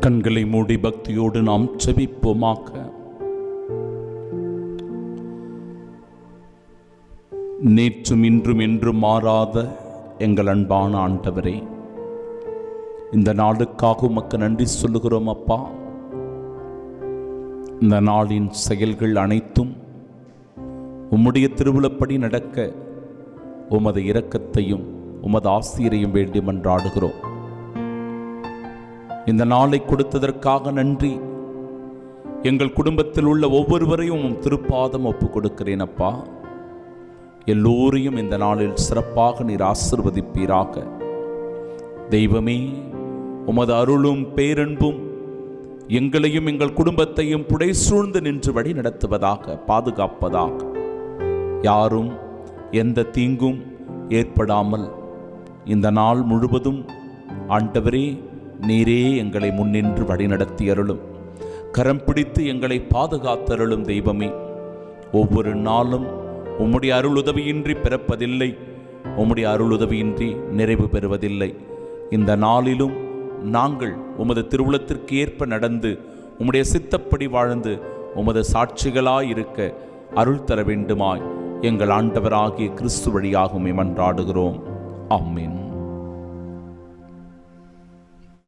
கண்களை மூடி பக்தியோடு நாம் செபிப்போமாக. நேற்றும் இன்றும் என்றும் மாறாத எங்கள் அன்பான ஆண்டவரே இந்த நாளுக்காக உமக்கு நன்றி சொல்லுகிறோம் அப்பா. இந்த நாளின் செயல்கள் அனைத்தும் உம்முடைய திருவிழப்படி நடக்க உமது இரக்கத்தையும் உமது ஆசிரியரையும் வேண்டி மன்றாடுகிறோம் இந்த நாளை கொடுத்ததற்காக நன்றி. எங்கள் குடும்பத்தில் உள்ள ஒவ்வொருவரையும் உம் திருப்பாதம் ஒப்பு கொடுக்கிறேன் அப்பா. எல்லோரையும் இந்த நாளில் சிறப்பாக நீர் ஆசிர்வதிப்பீராக. தெய்வமே உமது அருளும் பேரன்பும் எங்களையும் எங்கள் குடும்பத்தையும் புடை சூழ்ந்து நின்று வழி நடத்துவதாக பாதுகாப்பதாக. யாரும் எந்த தீங்கும் ஏற்படாமல் இந்த நாள் முழுவதும் ஆண்டவரே நீரே எங்களை முன்னின்று வழிநடத்தி அருளும் கரம் பிடித்து எங்களை பாதுகாத்தருளும் தெய்வமே. ஒவ்வொரு நாளும் உம்முடைய அருளுதவியின்றி பிறப்பதில்லை. உம்முடைய அருளுதவியின்றி நிறைவு பெறுவதில்லை. இந்த நாளிலும் நாங்கள் உமது திருவுளத்திற்கு ஏற்ப நடந்து உம்முடைய சித்தப்படி வாழ்ந்து உமது சாட்சிகளாயிருக்க அருள் தர வேண்டுமாய் எங்கள் ஆண்டவராகிய கிறிஸ்து வழியாகுமே மன்றாடுகிறோம் ஆமீன்.